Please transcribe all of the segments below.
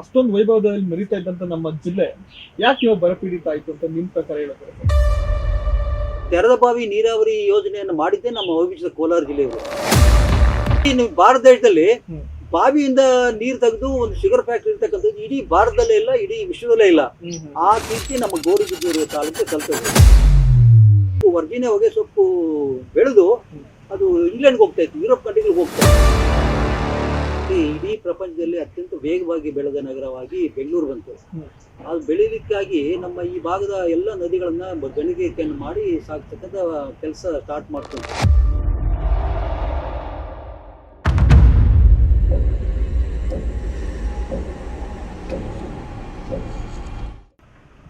ಅಷ್ಟೊಂದು ವೈಭವದಲ್ಲಿ ಮರಿತಾ ಇದ್ದಂತ ನಮ್ಮ ಜಿಲ್ಲೆ ಯಾಕೆ ಇವಾಗ ಬರಪೀಡಿತ ಆಯ್ತು ಅಂತ ನಿಮ್ ಪ್ರಕಾರ ಹೇಳಿದ್ರೆ ತೆರೆದ ಬಾವಿ ನೀರಾವರಿ ಯೋಜನೆಯನ್ನು ಮಾಡಿದ್ದೆ ನಮ್ಮ ಅವಿಭಜಿತ ಕೋಲಾರ ಜಿಲ್ಲೆಯವರು ಭಾರತ ದೇಶದಲ್ಲಿ. ಬಾವಿಯಿಂದ ನೀರು ತೆಗೆದು ಒಂದು ಶುಗರ್ ಫ್ಯಾಕ್ಟ್ರಿ ಇರ್ತಕ್ಕಂಥದ್ದು ಇಡೀ ಭಾರತದಲ್ಲೇ ಇಲ್ಲ ಇಡೀ ವಿಶ್ವದಲ್ಲೇ ಇಲ್ಲ. ಆ ರೀತಿ ನಮ್ಮ ಗೋರಿಬಿದ್ದೂರು ತಾಲೂಕು ಕಲ್ತದ್ದು ವರ್ಜಿನ ಹೊಗೆ ಸೊಪ್ಪು ಬೆಳೆದು ಅದು ಇಂಗ್ಲೆಂಡ್ಗೆ ಹೋಗ್ತಾ ಇತ್ತು ಯುರೋಪ್ ಕಂಟ್ರಿಗೆ ಹೋಗ್ತಾ ಇತ್ತು. ಈ ಇಡೀ ಪ್ರಪಂಚದಲ್ಲಿ ಅತ್ಯಂತ ವೇಗವಾಗಿ ಬೆಳೆದ ನಗರವಾಗಿ ಬೆಂಗಳೂರು ಬಂತು. ಅದು ಬೆಳೀಲಿಕ್ಕಾಗಿ ನಮ್ಮ ಈ ಭಾಗದ ಎಲ್ಲ ನದಿಗಳನ್ನ ಗಣಿಗೆಯನ್ನು ಮಾಡಿ ಸಾಕ್ತಕ್ಕಂಥ ಕೆಲಸ ಸ್ಟಾರ್ಟ್ ಮಾಡ್ಕೊಂಡು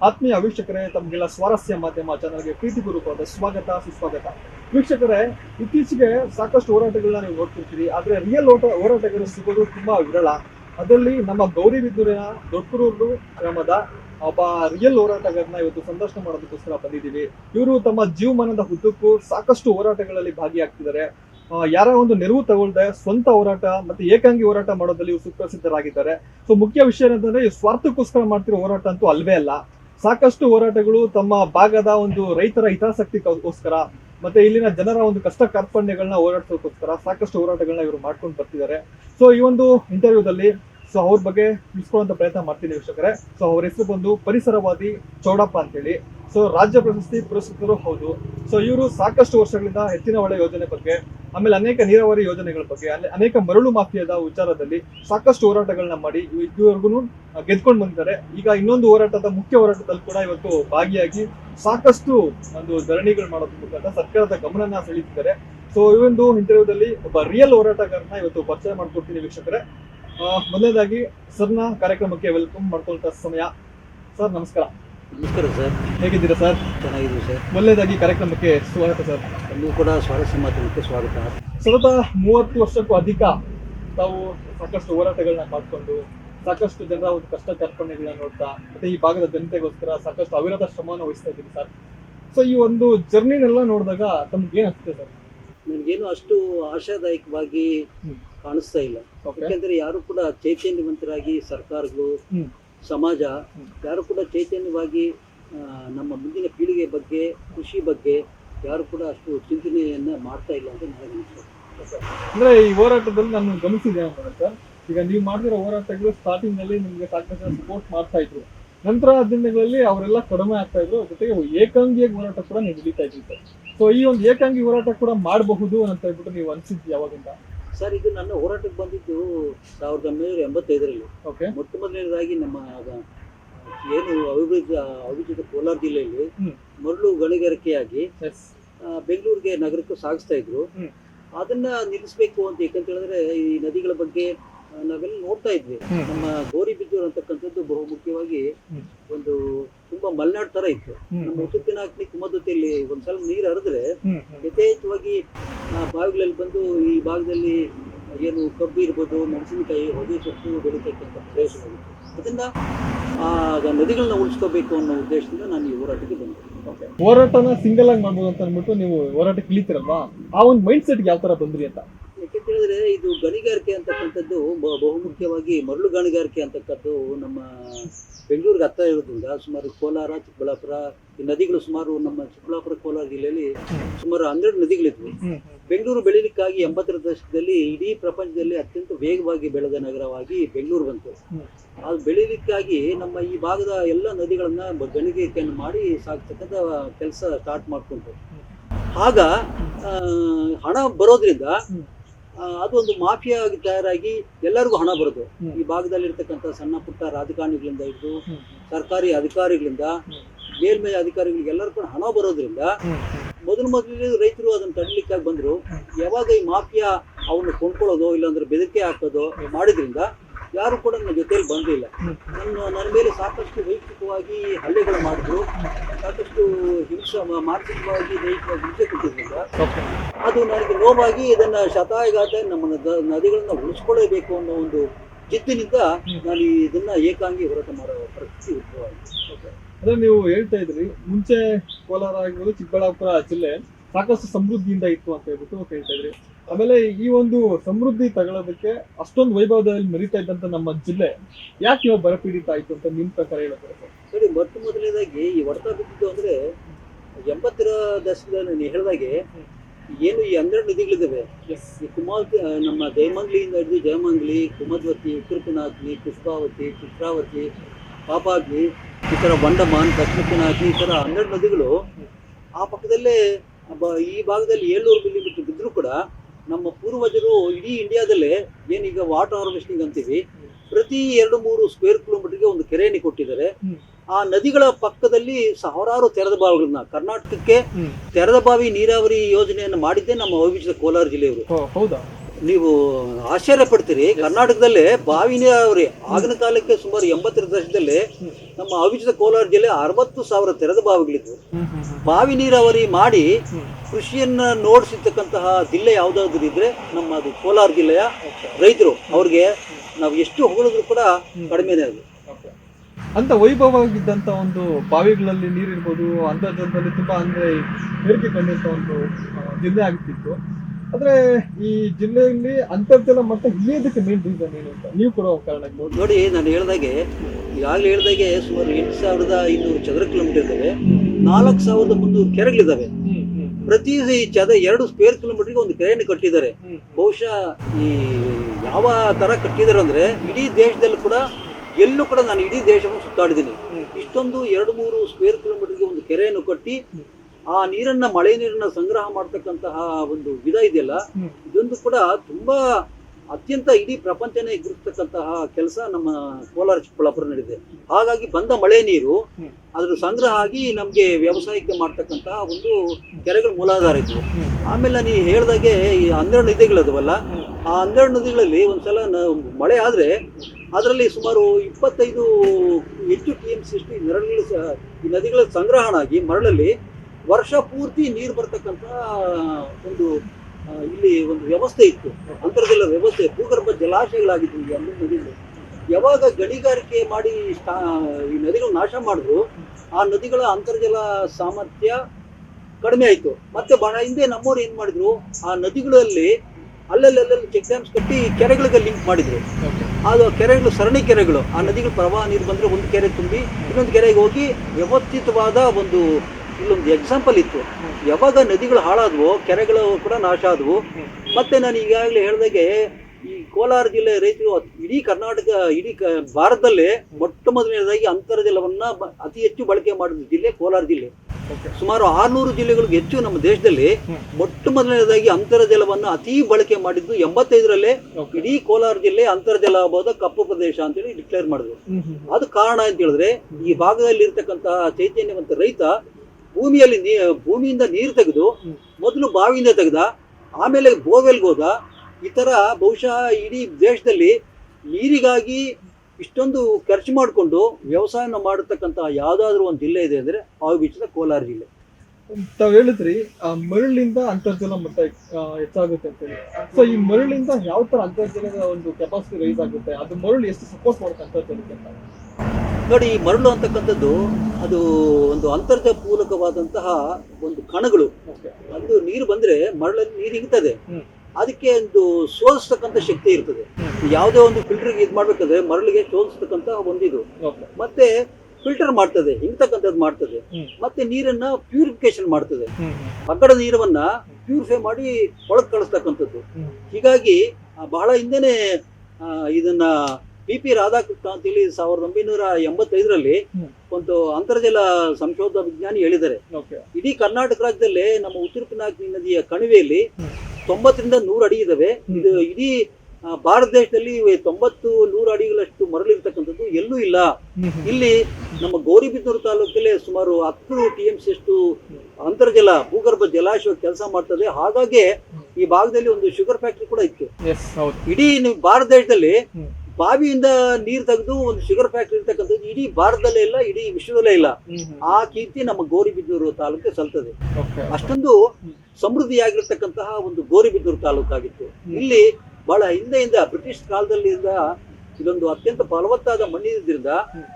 ಆತ್ಮೀಯ ವೀಕ್ಷಕರೇ ತಮಗೆಲ್ಲ ಸ್ವಾರಸ್ಯ ಮಾಧ್ಯಮ ಚಾನಲ್ಗೆ ಪ್ರೀತಿಪೂರ್ವಕವಾದ ಸ್ವಾಗತ ಸುಸ್ವಾಗತ. ವೀಕ್ಷಕರೇ, ಇತ್ತೀಚೆಗೆ ಸಾಕಷ್ಟು ಹೋರಾಟಗಳನ್ನ ನೀವು ನೋಡ್ತಿರ್ತೀರಿ. ಆದ್ರೆ ರಿಯಲ್ ಓಟ ಹೋರಾಟಗಳು ಸಿಗೋದು ತುಂಬಾ ವಿರಳ. ಅದರಲ್ಲಿ ನಮ್ಮ ಗೌರಿ ಬಿದ್ದೂರಿನ ದೊಡ್ಡೂರು ಗ್ರಾಮದ ಒಬ್ಬ ರಿಯಲ್ ಹೋರಾಟಗಾರನ ಇವತ್ತು ಸಂದರ್ಶನ ಮಾಡೋದಕ್ಕೋಸ್ಕರ ಬಂದಿದ್ದೀವಿ. ಇವರು ತಮ್ಮ ಜೀವಮಾನದ ಉದ್ದಕ್ಕೂ ಸಾಕಷ್ಟು ಹೋರಾಟಗಳಲ್ಲಿ ಭಾಗಿಯಾಗ್ತಿದ್ದಾರೆ. ಯಾರ ಒಂದು ನೆರವು ತಗೊಳ್ದೆ ಸ್ವಂತ ಹೋರಾಟ ಮತ್ತೆ ಏಕಾಂಗಿ ಹೋರಾಟ ಮಾಡೋದಲ್ಲಿ ಇವರು ಸುಪ್ರಸಿದ್ಧರಾಗಿದ್ದಾರೆ. ಸೊ ಮುಖ್ಯ ವಿಷಯ ಏನಂತಂದ್ರೆ ಸ್ವಾರ್ಥಕ್ಕೋಸ್ಕರ ಮಾಡ್ತಿರೋ ಹೋರಾಟ ಅಂತೂ ಅಲ್ವೇ ಅಲ್ಲ. ಸಾಕಷ್ಟು ಹೋರಾಟಗಳು ತಮ್ಮ ಭಾಗದ ಒಂದು ರೈತರ ಹಿತಾಸಕ್ತಿಗೋಸ್ಕರ ಮತ್ತೆ ಇಲ್ಲಿನ ಜನರ ಒಂದು ಕಷ್ಟ ಕಾರ್ಪಣ್ಯಗಳನ್ನ ಹೋರಾಟಕ್ಕೋಸ್ಕರ ಸಾಕಷ್ಟು ಹೋರಾಟಗಳನ್ನ ಇವರು ಮಾಡ್ಕೊಂಡು ಬರ್ತಿದ್ದಾರೆ. ಸೊ ಈ ಒಂದು ಇಂಟರ್ವ್ಯೂದಲ್ಲಿ ಸೊ ಅವ್ರ ಬಗ್ಗೆ ತಿಳಿಸ್ಕೊಳ್ಳುವಂತ ಪ್ರಯತ್ನ ಮಾಡ್ತೀನಿ ವೀಕ್ಷಕರೇ. ಸೊ ಅವ್ರ ಹೆಸರು ಬಂದು ಪರಿಸರವಾದಿ ಚೌಡಪ್ಪ ಅಂತೇಳಿ. ಸೊ ರಾಜ್ಯ ಪ್ರಶಸ್ತಿ ಪುರಸ್ಕೃತರು ಹೌದು. ಸೊ ಇವರು ಸಾಕಷ್ಟು ವರ್ಷಗಳಿಂದ ಹೆಚ್ಚಿನ ಹೊಳೆ ಯೋಜನೆ ಬಗ್ಗೆ, ಆಮೇಲೆ ಅನೇಕ ನೀರಾವರಿ ಯೋಜನೆಗಳ ಬಗ್ಗೆ ಅನೇಕ ಮರಳು ಮಾಫಿಯಾದ ವಿಚಾರದಲ್ಲಿ ಸಾಕಷ್ಟು ಹೋರಾಟಗಳನ್ನ ಮಾಡಿ ಇದುವರೆಗೂ ಗೆದ್ಕೊಂಡು ಬಂದಿದ್ದಾರೆ. ಈಗ ಇನ್ನೊಂದು ಹೋರಾಟದ ಮುಖ್ಯ ಹೋರಾಟದಲ್ಲಿ ಕೂಡ ಇವತ್ತು ಭಾಗಿಯಾಗಿ ಸಾಕಷ್ಟು ಒಂದು ಧರಣಿಗಳು ಮಾಡೋದ್ರ ಸರ್ಕಾರದ ಗಮನನ ಸೆಳೀತಿದ್ದಾರೆ. ಸೊ ಈ ಒಂದು ಇಂಟರ್ವ್ಯೂದಲ್ಲಿ ಒಬ್ಬ ರಿಯಲ್ ಹೋರಾಟಗಾರನ ಇವತ್ತು ಪರಿಚಯ ಮಾಡ್ಕೊಡ್ತೀನಿ ವೀಕ್ಷಕರೇ. ಮೊದಲನೇದಾಗಿ ಸರ್ನ ಕಾರ್ಯಕ್ರಮಕ್ಕೆ ವೆಲ್ಕಮ್ ಮಾಡ್ಕೊಳ್ತಾ ಸಮಯ. ಸರ್ ನಮಸ್ಕಾರ. ನಮಸ್ಕಾರ ಸರ್. ಹೇಗಿದ್ದೀರಾ ಸರ್? ಚೆನ್ನಾಗಿದ್ದೀವಿ ಸರ್. ಮೊದಲನೇದಾಗಿ ಕಾರ್ಯಕ್ರಮಕ್ಕೆ ಸ್ವಾಗತ ಸರ್. ಎಲ್ಲೂ ಕೂಡ ಸ್ವಾರಸ್ಯ ಮಾಧ್ಯಮಕ್ಕೆ ಸ್ವಾಗತ. ಸತತ ಮೂವತ್ತು ವರ್ಷಕ್ಕೂ ಅಧಿಕ ತಾವು ಸಾಕಷ್ಟು ಹೋರಾಟಗಳನ್ನ ಮಾಡಿಕೊಂಡು ಸಾಕಷ್ಟು ಜನರ ಒಂದು ಕಷ್ಟ ತರ್ಪಣೆಗಳನ್ನ ನೋಡ್ತಾ ಮತ್ತೆ ಈ ಭಾಗದ ಜನತೆಗೋಸ್ಕರ ಸಾಕಷ್ಟು ಅವಿರತ ಶ್ರಮವನ್ನು ವಹಿಸ್ತಾ ಇದ್ದೀರಿ ಸರ್. ಸೊ ಈ ಒಂದು ಜರ್ನಿನೆಲ್ಲ ನೋಡಿದಾಗ ತಮ್ಗೆ ಏನಾಗ್ತದೆ ಸರ್? ನನಗೇನು ಅಷ್ಟು ಆಶಾದಾಯಕವಾಗಿ. ಕಾಣಿಸ್ತಾ ಇಲ್ಲ. ಯಾಕೆಂದ್ರೆ ಯಾರು ಕೂಡ ಚೈತನ್ಯವಂತರಾಗಿ ಸರ್ಕಾರಗಳು ಸಮಾಜ ಯಾರು ಕೂಡ ಚೈತನ್ಯವಾಗಿ ನಮ್ಮ ಮುಂದಿನ ಪೀಳಿಗೆ ಬಗ್ಗೆ ಕೃಷಿ ಬಗ್ಗೆ ಯಾರು ಕೂಡ ಅಷ್ಟು ಚಿಂತನೆಯನ್ನ ಮಾಡ್ತಾ ಇಲ್ಲ ಅಂತ ನನಗೆ ಅನಿಸ್ತದೆ ಅಂದ್ರೆ ಈ ಹೋರಾಟದಲ್ಲಿ ನಾನು ಗಮನಿಸಿದೆ ಸರ್ ಈಗ ನೀವು ಮಾಡಿದಿರೋ ಹೋರಾಟಗಳು ಸ್ಟಾರ್ಟಿಂಗ್ನಲ್ಲಿ ನಿಮ್ಗೆ ಸಾಕಷ್ಟು ಸಪೋರ್ಟ್ ಮಾಡ್ತಾ ಇದ್ರು. ನಂತರ ದಿನಗಳಲ್ಲಿ ಅವರೆಲ್ಲ ಕಡಿಮೆ ಆಗ್ತಾ ಇದ್ರು. ಜೊತೆಗೆ ಏಕಾಂಗಿಯಾಗಿ ಹೋರಾಟ ಕೂಡ ನಡೀತಾ ಸರ್ ಸೊ ಈ ಒಂದು ಏಕಾಂಗಿ ಹೋರಾಟ ಕೂಡ ಮಾಡಬಹುದು ಅಂತ ಹೇಳ್ಬಿಟ್ಟು ನೀವು ಅನ್ಸಿದ್ವಿ ಯಾವಾಗಿಂದ? ಸರ್ ಇದು ನನ್ನ ಹೋರಾಟಕ್ಕೆ ಬಂದಿದ್ದು ಸಾವಿರದ ಒಂಬೈನೂರ ಎಂಬತ್ತೈದರಲ್ಲಿ. ಓಕೆ ಮೊಟ್ಟ ಮೊದಲನೇದಾಗಿ ನಮ್ಮ ಏನು ಅವಿಭಜಿತ ಅವಿಭಜಿತ ಕೋಲಾರ ಜಿಲ್ಲೆಯಲ್ಲಿ. ಮರಳು ಗಣಿಗಾರಿಕೆಯಾಗಿ ಬೆಂಗಳೂರಿಗೆ ನಗರಕ್ಕೆ ಸಾಗಿಸ್ತಾ ಇದ್ರು. ಅದನ್ನ ನಿಲ್ಲಿಸ್ಬೇಕು ಅಂತ ಯಾಕಂತ ಹೇಳಿದ್ರೆ ಈ ನದಿಗಳ ಬಗ್ಗೆ ನಾವೆಲ್ಲ ನೋಡ್ತಾ ಇದ್ವಿ. ನಮ್ಮ ಗೋರಿಬಿದ್ದೂರು ಅಂತಕ್ಕಂಥದ್ದು ಬಹು ಮುಖ್ಯವಾಗಿ ಒಂದು ತುಂಬಾ ಮಲೆನಾಡು ತರ ಇತ್ತು. ನಮ್ಮ ಉತ್ತುತ್ತಿನ ಅಗ್ನಿ ಕುಮದೊತ್ತಿಯಲ್ಲಿ ಸ್ವಲ್ಪ ನೀರು ಹರಿದ್ರೆ ಯಥೇಚ್ಛವಾಗಿ ಆ, ಬಾವಿಗಳಲ್ಲಿ ಬಂದು ಈ ಭಾಗದಲ್ಲಿ ಏನು ಕಬ್ಬು ಇರ್ಬೋದು ಮೆಣಸಿನಕಾಯಿ ಹೊಗೆ ಸೊಪ್ಪು ಬೆಳೀತಕ್ಕಂಥ ಪ್ರದೇಶಗಳು ಅದರಿಂದ ಆ ನದಿಗಳನ್ನ ಉಳಿಸ್ಕೋಬೇಕು ಅನ್ನೋ ಉದ್ದೇಶದಿಂದ ನಾನು ಈ ಹೋರಾಟಕ್ಕೆ ಬಂದೆ. ಹೋರಾಟನ ಸಿಂಗಲ್ ಆಗಿ ಮಾಡ್ಬೋದು ಅಂತ ಅಂದ್ಬಿಟ್ಟು ನೀವು ಹೋರಾಟಕ್ಕೆ ಇಳಿತೀರಲ್ವಾ? ಆ ಒಂದು ಮೈಂಡ್ ಸೆಟ್ ಯಾವ ತರ ಬಂದ್ರಿ ಅಂತ? ಯಾಕೆಂತ ಹೇಳಿದ್ರೆ ಇದು ಗಣಿಗಾರಿಕೆ ಅಂತಕ್ಕಂಥದ್ದು ಬಹುಮುಖ್ಯವಾಗಿ ಮರಳು ಗಣಿಗಾರಿಕೆ ಅಂತಕ್ಕಂಥದ್ದು ನಮ್ಮ ಬೆಂಗಳೂರಿಗೆ ಹತ್ತಿರ ಇರೋದ್ರಿಂದ ಸುಮಾರು ಕೋಲಾರ ಚಿಕ್ಕಬಳ್ಳಾಪುರ ಈ ನದಿಗಳು ಸುಮಾರು ನಮ್ಮ ಚಿಕ್ಕಬಳ್ಳಾಪುರ ಕೋಲಾರ ಜಿಲ್ಲೆಯಲ್ಲಿ ಸುಮಾರು ಹನ್ನೆರಡು ನದಿಗಳಿದ್ವು. ಬೆಂಗಳೂರು ಬೆಳೀಲಿಕ್ಕಾಗಿ ಎಂಬತ್ತರ ದಶಕದಲ್ಲಿ ಇಡೀ ಪ್ರಪಂಚದಲ್ಲಿ ಅತ್ಯಂತ ವೇಗವಾಗಿ ಬೆಳೆದ ನಗರವಾಗಿ ಬೆಂಗಳೂರು ಬಂತು. ಅದು ಬೆಳೀಲಿಕ್ಕಾಗಿ ನಮ್ಮ ಈ ಭಾಗದ ಎಲ್ಲ ನದಿಗಳನ್ನ ಗಣಿಗಾರಿಕೆಯನ್ನು ಮಾಡಿ ಸಾಕ್ತಕ್ಕಂಥ ಕೆಲಸ ಸ್ಟಾರ್ಟ್ ಮಾಡ್ಕೊಂಡು ಆಗ ಹಣ ಬರೋದ್ರಿಂದ ಅದೊಂದು ಮಾಫಿಯಾ ಆಗಿ ತಯಾರಾಗಿ ಎಲ್ಲರಿಗೂ ಹಣ ಬರೋದು. ಈ ಭಾಗದಲ್ಲಿರ್ತಕ್ಕಂಥ ಸಣ್ಣ ಪುಟ್ಟ ರಾಜಕಾರಣಿಗಳಿಂದ ಇದ್ದು ಸರ್ಕಾರಿ ಅಧಿಕಾರಿಗಳಿಂದ. ಮೇಲ್ಮೈ ಅಧಿಕಾರಿಗಳಿಗೆ ಎಲ್ಲರೂ ಕೂಡ ಹಣ ಬರೋದ್ರಿಂದ ಮೊದಲು ಮೊದಲು ರೈತರು ಅದನ್ನ ತಡಲಿಕ್ಕಾಗಿ ಬಂದ್ರು. ಯಾವಾಗ ಈ ಮಾಫಿಯಾ ಅವನ್ನ ಕೊಂಡ್ಕೊಳ್ಳೋದು ಇಲ್ಲಾಂದ್ರೆ ಬೆದರಿಕೆ ಹಾಕೋದು ಮಾಡಿದ್ರಿಂದ ಯಾರು ಕೂಡ ನನ್ನ ಜೊತೆಯಲ್ಲಿ ಬಂದಿಲ್ಲ. ನನ್ನ ನನ್ನ ಮೇಲೆ ಸಾಕಷ್ಟು ವೈಯಕ್ತಿಕವಾಗಿ ಹಲ್ಲೆಗಳು ಮಾಡಿದ್ರು. ಸಾಕಷ್ಟು ಹಿಂಸೆ ಮಾನಸಿಕವಾಗಿ ದೈಹಿಕವಾಗಿ ಹಿಂಸೆ ಕೊಟ್ಟಿದ್ರಿಂದ ಅದು ನನಗೆ ನೋವಾಗಿ ಇದನ್ನ ಶತಾಯಗಾತ ನಮ್ಮ ನದ- ನದಿಗಳನ್ನ ಉಳಿಸ್ಕೊಳ್ಳೇಬೇಕು ಅನ್ನೋ ಒಂದು ಜಿದ್ದಿನಿಂದ ನಾನು ಇದನ್ನ ಏಕಾಂಗಿ ಹೋರಾಟ ಮಾಡೋ ಪರಿಸ್ಥಿತಿ ಉದ್ಭವ. ಅದೇ ನೀವು ಹೇಳ್ತಾ ಇದ್ರಿ ಮುಂಚೆ ಕೋಲಾರ ಆಗಿರ್ಬೋದು ಚಿಕ್ಕಬಳ್ಳಾಪುರ ಜಿಲ್ಲೆ ಸಾಕಷ್ಟು ಸಮೃದ್ಧಿಯಿಂದ ಇತ್ತು ಅಂತ ಹೇಳ್ಬಿಟ್ಟು ಹೇಳ್ತಾ ಇದ್ರಿ. ಆಮೇಲೆ ಈ ಒಂದು ಸಮೃದ್ಧಿ ತಗೊಳ್ಳೋದಕ್ಕೆ ಅಷ್ಟೊಂದು ವೈಭವದಲ್ಲಿ ಮರಿತಾ ಇದ್ದಂತ ನಮ್ಮ ಜಿಲ್ಲೆ ಯಾಕೆ ಇವಾಗ ಬರಪೀಡಿತ ಆಯ್ತು ಅಂತ ನಿಮ್ ಪ್ರಕಾರ ಹೇಳಿದ್ರೆ ಸರಿ ಮೊತ್ತ ಮೊದಲನೇದಾಗಿ ಈ ಹೊಡೆತ ಬಿದ್ದಿದ್ದು ಅಂದ್ರೆ ಎಂಬತ್ತರ ದಶಕದಲ್ಲಿ ನಾನು ಹೇಳ್ದಾಗೆ ಏನು ಈ ಹನ್ನೆರಡು ನದಿಗಳಿದ್ದಾವೆ ಈ ಕುಮಾರ್ ನಮ್ಮ ಜಯಮಂಗ್ಲಿಯಿಂದ ಹಿಡಿದು ಜಯಮಂಗ್ಲಿ ಕುಮದ್ವತಿ ಉತ್ತರಕುನಾಗ್ನಿ ಪುಷ್ಪಾವತಿ ಚಿತ್ರಾವತಿ ಪಾಪಾಗ್ನಿ ಈ ಥರ ಬಂಡಮಾನ್ ದಕ್ಷಿಣ ಕುನಾಗ್ನಿ ಈ ಥರ ಹನ್ನೆರಡು ನದಿಗಳು ಆ ಪಕ್ಕದಲ್ಲೇ ಈ ಭಾಗದಲ್ಲಿ ಏಳ್ನೂರು ಮಿಲಿಮೀಟರ್ ಬಿದ್ದರೂ ಕೂಡ ನಮ್ಮ ಪೂರ್ವಜರು ಇಡೀ ಇಂಡಿಯಾದಲ್ಲೇ ಏನೀಗ ವಾಟರ್ ಹಾರ್ವೆಸ್ಟಿಂಗ್ ಅಂತೀವಿ ಪ್ರತಿ ಎರಡು ಮೂರು ಸ್ಕ್ವೇರ್ ಕಿಲೋಮೀಟರ್ಗೆ ಒಂದು ಕೆರೆಯನ್ನು ಕೊಟ್ಟಿದ್ದಾರೆ. ಆ ನದಿಗಳ ಪಕ್ಕದಲ್ಲಿ ಸಾವಿರಾರು ತೆರೆದ ಬಾವಿಗಳನ್ನ ಕರ್ನಾಟಕಕ್ಕೆ ತೆರೆದ ಬಾವಿ ನೀರಾವರಿ ಯೋಜನೆಯನ್ನು ಮಾಡಿದ್ದೇ ನಮ್ಮ ಅವಿಭಜಿತ ಕೋಲಾರ ಜಿಲ್ಲೆಯವರು. ಹೌದಾ? ನೀವು ಆಶ್ಚರ್ಯ ಪಡ್ತೀರಿ. ಕರ್ನಾಟಕದಲ್ಲೇ ಬಾವಿ ನೀರಾವರಿ ಆಗಿನ ಕಾಲಕ್ಕೆ ಸುಮಾರು ಎಂಬತ್ತರ ದಶಕದಲ್ಲಿ ನಮ್ಮ ಅವಿಜಿತ ಕೋಲಾರ ಜಿಲ್ಲೆ ಅರವತ್ತು ಸಾವಿರ ತೆರೆದ ಬಾವಿಗಳಿದ್ವು. ಬಾವಿ ನೀರಾವರಿ ಮಾಡಿ ಕೃಷಿಯನ್ನು ನೋಡಿಸಿರ್ತಕ್ಕಂತಹ ಜಿಲ್ಲೆ ಯಾವುದಾದ್ರೂ ಇದ್ರೆ ನಮ್ಮ ಅದು ಕೋಲಾರ ಜಿಲ್ಲೆಯ ರೈತರು ಅವ್ರಿಗೆ ನಾವು ಎಷ್ಟು ಹೊಗಳಿದ್ರು ಕೂಡ. ಕಡಿಮೆನೇ ಅದು. ಅಂತ ಅಂತ ವೈಭವವಾಗಿದ್ದಂಥ ಒಂದು ಬಾವಿಗಳಲ್ಲಿ ನೀರಿರ್ಬೋದು ಅಂತರ್ಜಲದಲ್ಲಿ ತುಂಬಾ ಅಂದ್ರೆ ಏರಿಕೆ ಕಂಡಂತ ಒಂದು ಜಿಲ್ಲೆ ಆಗ್ತಿತ್ತು. ಆದ್ರೆ ಈ ಜಿಲ್ಲೆಯಲ್ಲಿ ಅಂತರ್ಜಲ ಮಟ್ಟ ಇಳಿಯೋದಕ್ಕೆ ಮೇನ್ ರೀಸನ್ ಏನು ಅಂತ ನೀವು ಕೊಡೋ ಕಾರಣ. ನೋಡಿ, ನಾನು ಹೇಳ್ದಾಗೆ, ಈಗಾಗಲೇ ಹೇಳ್ದಾಗೆ ಸುಮಾರು ಎಂಟು ಸಾವಿರದ ಐನೂರು ಚದರ ಕಿಲೋಮೀಟರ್ ಇದ್ದಾವೆ ನಾಲ್ಕು ಸಾವಿರದ ಮುನ್ನೂರು ಕೆರೆಗಳಿದ್ದಾವೆ ಪ್ರತಿ ಚದ ಎರಡು ಸ್ಕ್ವೇರ್ ಕಿಲೋಮೀಟರ್ಗೆ ಒಂದು ಕೆರೆಯನ್ನು ಕಟ್ಟಿದ್ದಾರೆ. ಬಹುಶಃ ಈ ಯಾವ ತರ ಕಟ್ಟಿದ್ದಾರೆ ಅಂದ್ರೆ, ಇಡೀ ದೇಶದಲ್ಲಿ ಕೂಡ, ಎಲ್ಲೂ ಕೂಡ ನಾನು ಇಡೀ ದೇಶವನ್ನು ಸುತ್ತಾಡಿದ್ದೀನಿ. ಇಷ್ಟೊಂದು ಎರಡು ಮೂರು ಸ್ಕ್ವೇರ್ ಕಿಲೋಮೀಟರ್ಗೆ ಒಂದು ಕೆರೆಯನ್ನು ಕಟ್ಟಿ ಆ ನೀರನ್ನ ಮಳೆ ನೀರನ್ನ ಸಂಗ್ರಹ ಮಾಡ್ತಕ್ಕಂತಹ ಒಂದು ವಿಧ ಇದೆಯಲ್ಲ ಇದೊಂದು ಕೂಡ ತುಂಬಾ ಅತ್ಯಂತ ಇಡೀ ಪ್ರಪಂಚನೇ ಗುರುತಕ್ಕಂತಹ ಕೆಲಸ ನಮ್ಮ ಕೋಲಾರ ಚಿಕ್ಕಬಳ್ಳಾಪುರ ನಡೆದಿದೆ ಹಾಗಾಗಿ ಬಂದ ಮಳೆ ನೀರು. ಅದ್ರ ಸಂಗ್ರಹ ಆಗಿ ನಮಗೆ ವ್ಯವಸಾಯಕ್ಕೆ ಮಾಡ್ತಕ್ಕಂತಹ ಒಂದು ಕೆರೆಗಳ ಮೂಲಾಧಾರ ಇದ್ವು ಆಮೇಲೆ ನೀವು ಹೇಳ್ದಾಗೆ ಈ ಹನ್ನೆರಡು ನದಿಗಳದವಲ್ಲ ಅದವಲ್ಲ ಆ ಹನ್ನೆರಡು ನದಿಗಳಲ್ಲಿ ಒಂದ್ಸಲ ಮಳೆ ಆದ್ರೆ ಅದರಲ್ಲಿ ಸುಮಾರು ಇಪ್ಪತ್ತೈದು ಹೆಚ್ಚು ಟಿ ಎಂ ಸಿ ಈ ನದಿಗಳ ಸಂಗ್ರಹಣ ಆಗಿ ಮರಳಲ್ಲಿ ವರ್ಷ ಪೂರ್ತಿ ನೀರು ಬರ್ತಕ್ಕಂಥ ಒಂದು ಇಲ್ಲಿ ಒಂದು ವ್ಯವಸ್ಥೆ ಇತ್ತು. ಅಂತರ್ಜಲ ವ್ಯವಸ್ಥೆ, ಭೂಗರ್ಭ ಜಲಾಶಯಗಳಾಗಿತ್ತು ಈ ಹನ್ನೆರಡು ನದಿಗಳು. ಯಾವಾಗ ಗಣಿಗಾರಿಕೆ ಮಾಡಿ ಸ್ಟಾ- ಈ ನದಿಗಳು ನಾಶ ಮಾಡಿದ್ರು ಆ ನದಿಗಳ ಅಂತರ್ಜಲ ಸಾಮರ್ಥ್ಯ ಕಡಿಮೆ ಆಯಿತು. ಮತ್ತೆ ಬಹಳ ಹಿಂದೆ ನಮ್ಮವ್ರು ಏನು ಮಾಡಿದ್ರು, ಆ ನದಿಗಳಲ್ಲಿ ಅಲ್ಲಲ್ಲಿ ಅಲ್ಲಲ್ಲಿ ಚೆಕ್ ಡ್ಯಾಮ್ಸ್ ಕಟ್ಟಿ ಕೆರೆಗಳಿಗೆ ಲಿಂಕ್ ಮಾಡಿದ್ರು. ಅದು ಕೆರೆಗಳು, ಸರಣಿ ಕೆರೆಗಳು, ಆ ನದಿಗಳು ಪ್ರವಾಹ ನೀರು ಬಂದ್ರೆ ಒಂದು ಕೆರೆ ತುಂಬಿ ಇನ್ನೊಂದು ಕೆರೆಗೆ ಹೋಗಿ ವ್ಯವಸ್ಥಿತವಾದ ಒಂದು ಇಲ್ಲೊಂದು ಎಕ್ಸಾಂಪಲ್ ಇತ್ತು ಯಾವಾಗ ನದಿಗಳು ಹಾಳಾದವು ಕೆರೆಗಳು ಕೂಡ ನಾಶ ಆದವು ಮತ್ತೆ ನಾನು ಈಗಾಗಲೇ ಹೇಳ್ದಾಗೆ ಈ ಕೋಲಾರ ಜಿಲ್ಲೆ ರೈತರು ಅತ್- ಇಡೀ ಕರ್ನಾಟಕ ಇಡೀ ಕ- ಭಾರತದಲ್ಲೇ ಮೊಟ್ಟ ಮೊದಲನೇದಾಗಿ ಅಂತರ್ಜಲವನ್ನ ಅತಿ ಹೆಚ್ಚು ಬಳಕೆ ಮಾಡಿದ ಜಿಲ್ಲೆ ಕೋಲಾರ ಜಿಲ್ಲೆ ಸುಮಾರು ಆರ್ನೂರು ಜಿಲ್ಲೆಗಳಿಗೆ ಹೆಚ್ಚು ನಮ್ಮ ದೇಶದಲ್ಲಿ. ಮೊಟ್ಟ ಮೊದಲನೇದಾಗಿ ಅಂತರ್ಜಲವನ್ನು ಅತಿ ಬಳಕೆ ಮಾಡಿದ್ದು ಎಂಬತ್ತೈದರಲ್ಲೇ. ಇಡೀ ಕೋಲಾರ ಜಿಲ್ಲೆ ಅಂತರ್ಜಲ ಆಗಬಹುದ ಕಪ್ಪು ಪ್ರದೇಶ ಅಂತೇಳಿ ಡಿಕ್ಲೇರ್ ಮಾಡಿದ್ರು ಅದು ಕಾರಣ ಅಂತ ಹೇಳಿದ್ರೆ ಈ ಭಾಗದಲ್ಲಿ ಇರ್ತಕ್ಕಂತಹ ಚೈತನ್ಯವಂತ ರೈತ ಭೂಮಿಯಲ್ಲಿ ನೀ ಭೂಮಿಯಿಂದ ನೀರು ತೆಗೆದು ಮೊದಲು ಬಾವಿಯಿಂದ ತೆಗೆದ ಆಮೇಲೆ ಬೋರ್ವೆಲ್ಗೆ ಹೋದ ಈ ಥರ ಬಹುಶಃ ಇಡೀ ದೇಶದಲ್ಲಿ ನೀರಿಗಾಗಿ ಇಷ್ಟೊಂದು ಖರ್ಚು ಮಾಡಿಕೊಂಡು ವ್ಯವಸಾಯನ ಮಾಡತಕ್ಕಂತಹ ಯಾವುದಾದ್ರೂ ಒಂದು ಜಿಲ್ಲೆ ಇದೆ ಅಂದ್ರೆ ಅವಿಭಜಿತ ಕೋಲಾರ ಜಿಲ್ಲೆ. ತಾವ್ ಹೇಳಿದ್ರಿ ಆ ಮರಳಿಂದ ಅಂತರ್ಜಲ ಮಟ್ಟ ಹೆಚ್ಚಾಗುತ್ತೆ ಅಂತ ಹೇಳಿ. ಸೊ ಈ ಮರಳಿಂದ ಯಾವ ತರ ಅಂತರ್ಜಲದ ಒಂದು ಕೆಪಾಸಿಟಿ ರೈಸ್ ಆಗುತ್ತೆ? ಅದು ಮರಳು ಎಷ್ಟು ಸಪೋರ್ಟ್ ಮಾಡುತ್ತೆ ಅಂತರ್ಜಲಕ್ಕೆ ಅಂತ. ನೋಡಿ ಈ ಮರಳು ಅಂತಕ್ಕಂಥದ್ದು ಅದು ಒಂದು ಅಂತರ್ಜ ಪೂರಕವಾದಂತಹ ಒಂದು ಕಣಗಳು. ಅದು ನೀರು ಬಂದ್ರೆ ಮರಳಲ್ಲಿ ನೀರು ಇಂಗ್ತದೆ ಅದಕ್ಕೆ ಒಂದು ಸೋಲಿಸ್ತಕ್ಕಂಥ ಶಕ್ತಿ ಇರ್ತದೆ. ಯಾವುದೇ ಒಂದು ಫಿಲ್ಟರ್ಗೆ ಇದು ಮಾಡ್ಬೇಕಾದ್ರೆ ಮರಳಿಗೆ ಸೋಲಿಸ್ತಕ್ಕಂಥ ಒಂದಿದು. ಇದು ಮತ್ತೆ ಫಿಲ್ಟರ್ ಮಾಡ್ತದೆ ಹಿಂಗ್ತಕ್ಕಂಥದ್ದು ಮಾಡ್ತದೆ. ಮತ್ತೆ ನೀರನ್ನ ಪ್ಯೂರಿಫಿಕೇಶನ್ ಮಾಡ್ತದೆ. ಅಗ್ಗಡ ನೀರವನ್ನ ಪ್ಯೂರಿಫೈ ಮಾಡಿ ಒಳಗೆ ಕಳಿಸ್ತಕ್ಕಂಥದ್ದು. ಹೀಗಾಗಿ ಬಹಳ ಹಿಂದೆನೆ ಇದನ್ನ ಪಿ ಪಿ ರಾಧಾಕೃಷ್ಣ ಅಂತೇಳಿ ಸಾವಿರದ ಒಂಬೈನೂರ ಎಂಬತ್ತೈದರಲ್ಲಿ ಒಂದು ಅಂತರ್ಜಲ ಸಂಶೋಧನಾ ವಿಜ್ಞಾನಿ ಹೇಳಿದ್ದಾರೆ. ಇಡೀ ಕರ್ನಾಟಕ ರಾಜ್ಯದಲ್ಲೇ ನಮ್ಮ ಉತ್ತರ ಪಿನಾಕಿ ನದಿಯ ಕಣಿವೆಯಲ್ಲಿ. ತೊಂಬತ್ತರಿಂದ ನೂರು ಅಡಿ ಇದಾವೆ. ಇದು ಇಡೀ ಭಾರತ ದೇಶದಲ್ಲಿ ತೊಂಬತ್ತು ನೂರು ಅಡಿಗಳಷ್ಟು ಮರಳಿರ್ತಕ್ಕಂಥದ್ದು ಎಲ್ಲೂ ಇಲ್ಲ. ಇಲ್ಲಿ ನಮ್ಮ ಗೌರಿಬಿದನೂರು ತಾಲೂಕಲ್ಲೇ ಸುಮಾರು ಹತ್ತು ಟಿ ಎಂ ಸಿ ಅಷ್ಟು ಅಂತರ್ಜಲ ಭೂಗರ್ಭ ಜಲಾಶಯ ಕೆಲಸ ಮಾಡ್ತದೆ. ಹಾಗಾಗಿ ಈ ಭಾಗದಲ್ಲಿ ಒಂದು ಶುಗರ್ ಫ್ಯಾಕ್ಟರಿ ಕೂಡ ಇತ್ತು. ಇಡೀ ಭಾರತ ದೇಶದಲ್ಲಿ. ಬಾವಿಯಿಂದ ನೀರು ತೆಗೆದು ಒಂದು ಶುಗರ್ ಫ್ಯಾಕ್ಟರಿ ಇರ್ತಕ್ಕಂಥದ್ದು ಇಡೀ ಭಾರತದಲ್ಲೇ ಇಲ್ಲ ಇಡೀ ವಿಶ್ವದಲ್ಲೇ ಇಲ್ಲ. ಆ ಕೀರ್ತಿ ನಮ್ಮ ಗೋರಿಬಿದ್ದೂರು ತಾಲೂಕಿಗೆ ಸಲ್ತದೆ. ಅಷ್ಟೊಂದು ಸಮೃದ್ಧಿಯಾಗಿರ್ತಕ್ಕಂತಹ ಒಂದು ಗೋರಿಬಿದೂರು ತಾಲೂಕಾಗಿತ್ತು. ಇಲ್ಲಿ ಬಹಳ ಹಿಂದೆಯಿಂದ ಬ್ರಿಟಿಷ್ ಕಾಲದಲ್ಲಿಂದ ಇದೊಂದು ಅತ್ಯಂತ ಫಲವತ್ತಾದ ಮಣ್ಣಿನಿಂದ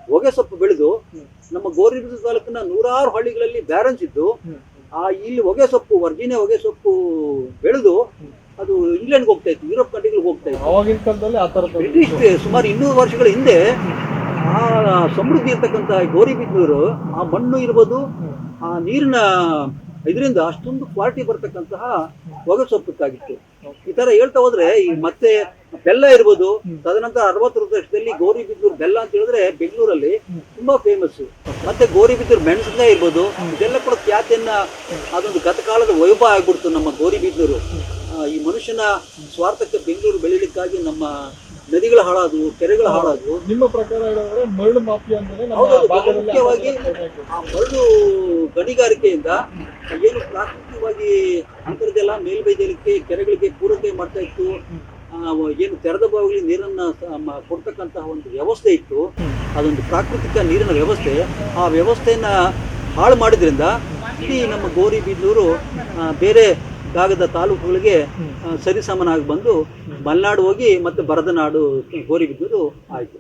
ಹೊಗೆಸೊಪ್ಪು ಹೊಗೆ ಸೊಪ್ಪು ಬೆಳೆದು ನಮ್ಮ ಗೋರಿಬಿದೂರು ತಾಲೂಕಿನ ನೂರಾರು ಹಳ್ಳಿಗಳಲ್ಲಿ ಬ್ಯಾರನ್ಸ್ ಇದ್ದು ಆ ಇಲ್ಲಿ ಹೊಗೆ ಸೊಪ್ಪು ಹೊಗೆಸೊಪ್ಪು ಹೊಗೆ ಸೊಪ್ಪು ಬೆಳೆದು. ಅದು ಇಂಗ್ಲೆಂಡ್ಗೆ ಹೋಗ್ತಾ ಇತ್ತು ಯುರೋಪ್ ಕಂಟ್ರಿಗಳಿಗೆ ಹೋಗ್ತಾ ಇತ್ತು. ಅವಾಗಿನ ಕಾಲದಲ್ಲಿ ಆ ಥರ ಬ್ರಿಟಿಷ್ ಸುಮಾರು ಇನ್ನೂರು ವರ್ಷಗಳ ಹಿಂದೆ ಆ ಸಮೃದ್ಧಿ ಇರ್ತಕ್ಕಂಥ ಗೋರಿಬಿದ್ನೂರು ಆ ಮಣ್ಣು ಇರ್ಬೋದು ಆ ನೀರಿನ ಇದರಿಂದ ಅಷ್ಟೊಂದು ಕ್ವಾಲಿಟಿ ಬರ್ತಕ್ಕಂತಹ ಹೊಗೆ ಸೊಪ್ಪಕ್ಕಾಗಿತ್ತು ಈ ತರ ಹೇಳ್ತಾ ಹೋದ್ರೆ ಈ ಮತ್ತೆ ಬೆಲ್ಲ ಇರ್ಬೋದು ತದನಂತರ ಅರವತ್ತು ವರ್ಷದಲ್ಲಿ ಗೋರಿಬಿದ್ದೂರು ಬೆಲ್ಲ ಅಂತ ಹೇಳಿದ್ರೆ ಬೆಂಗಳೂರಲ್ಲಿ ತುಂಬಾ ಫೇಮಸ್ ಮತ್ತೆ ಗೋರಿಬಿದ್ದೂರು ಮೆಣಸಿನಕಾಯಿ ಇರ್ಬೋದು ಇದೆಲ್ಲ ಕೂಡ ಖ್ಯಾತಿಯನ್ನ ಅದೊಂದು ಗತಕಾಲದ ವೈಭವ ಆಗ್ಬಿಡ್ತು ನಮ್ಮ ಗೋರಿಬಿದ್ದೂರು ಆ, ಈ ಮನುಷ್ಯನ ಸ್ವಾರ್ಥಕ್ಕೆ ಬೆಂಗಳೂರು ಬೆಳೀಲಿಕ್ಕಾಗಿ ನಮ್ಮ ನದಿಗಳು ಹಾಳಾದವು ಕೆರೆಗಳು ಹಾಳಾದವು. ನಿಮ್ಮ ಪ್ರಕಾರ ಹೇಳಿದ್ರೆ ಮರಳು ಮಾಫಿಯಾ ಮುಖ್ಯವಾಗಿ ಆ ಮರಳು ಗಣಿಗಾರಿಕೆಯಿಂದ ಏನು ಪ್ರಾಕೃತಿಕವಾಗಿ ಅಂತರ್ಜಲ ಮೇಲ್ಬೈಜಲಕ್ಕೆ ಕೆರೆಗಳಿಗೆ ಪೂರೈಕೆ ಮಾಡ್ತಾ ಇತ್ತು. ಏನು ತೆರೆದ ಬಾವಿಗಳಿಗೆ ನೀರನ್ನ ಕೊಡ್ತಕ್ಕಂತಹ ಒಂದು ವ್ಯವಸ್ಥೆ ಇತ್ತು. ಅದೊಂದು ಪ್ರಾಕೃತಿಕ ನೀರಿನ ವ್ಯವಸ್ಥೆ. ಆ ವ್ಯವಸ್ಥೆಯನ್ನು ಹಾಳು ಮಾಡಿದ್ರಿಂದ ಇಡೀ ನಮ್ಮ ಗೋರಿಬಿದೂರು ಆ, ಬೇರೆ ಭಾಗದ ತಾಲೂಕುಗಳಿಗೆ ಸರಿಸಮನಾಗಿ ಬಂದು ಮಲೆನಾಡು ಹೋಗಿ ಮತ್ತೆ ಬರದನಾಡು ನಾಡು ಗೋರಿಬಿದೂರು ಆಯಿತು.